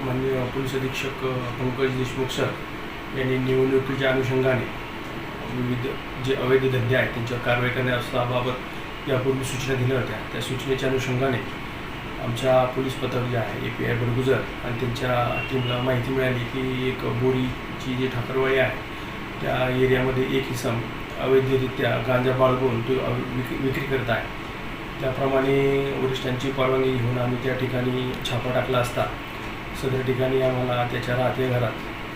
अधीक्षक पंकज देशमुख सर यांनी निवडणुकीच्या अनुषंगाने विविध जे अवैध धंदे आहेत त्यांच्यावर कारवाई करण्याबाबत यापूर्वी सूचना दिल्या होत्या. त्या सूचनेच्या अनुषंगाने आमच्या पोलीस पथक जे आहे ए पी आय बडगुजर आणि त्यांच्या टीमला माहिती मिळाली की एक बोरीची जी ठाकरवाडी आहे त्या एरियामध्ये एक इसम अवैधरित्या गांजा बाळगून तो अव- विक विक्री करत आहे. त्याप्रमाणे वरिष्ठांची परवानगी घेऊन आम्ही त्या ठिकाणी छापा टाकला असता. सध्या ठिकाणी आम्हाला त्याच्या राहत्या घरात.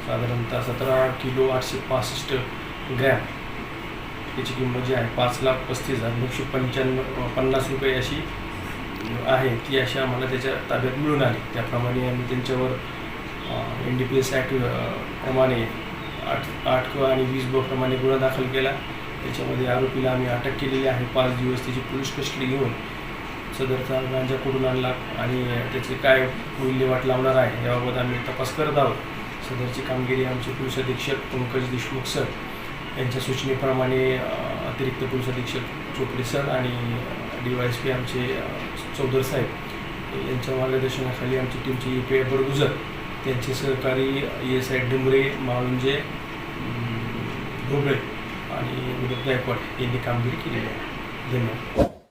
साधारणतः सतरा किलो आठशे पासष्ट ग्रॅम. त्याची किंमत जी आहे पाच लाख पस्तीस हजार नऊशे पंच्याण्णव पन्नास रुपये अशी आहे. ती अशी आम्हाला त्याच्या ताब्यात मिळून आली. त्याप्रमाणे आम्ही त्यांच्यावर N D P S act प्रमाणे आठ आठ आणि वीस ब प्रमाणे गुन्हा दाखल केला. त्याच्यामध्ये आरोपीला आम्ही अटक केलेली आहे. पाच दिवस त्याची पोलीस कस्टडी घेऊन सदरचा गांजा कुठून आणला आणि त्याची काय विल्हेवाट लावणार आहे याबाबत आम्ही तपास करत आहोत. सदरची कामगिरी आमचे पोलीस अधीक्षक पंकज देशमुख सर यांच्या सूचनेप्रमाणे अतिरिक्त पोलीस अधीक्षक चोपडे सर आणि डी वाय एस पी आमचे चौधर साहेब यांच्या मार्गदर्शनाखाली आमची टीमची यू पी आय बरगुजर त्यांचे सहकारी एस आय डुंबरे माळुंजे ढोबळे आणि विनोद गायकवाड यांनी कामगिरी केलेली आहे. धन्यवाद.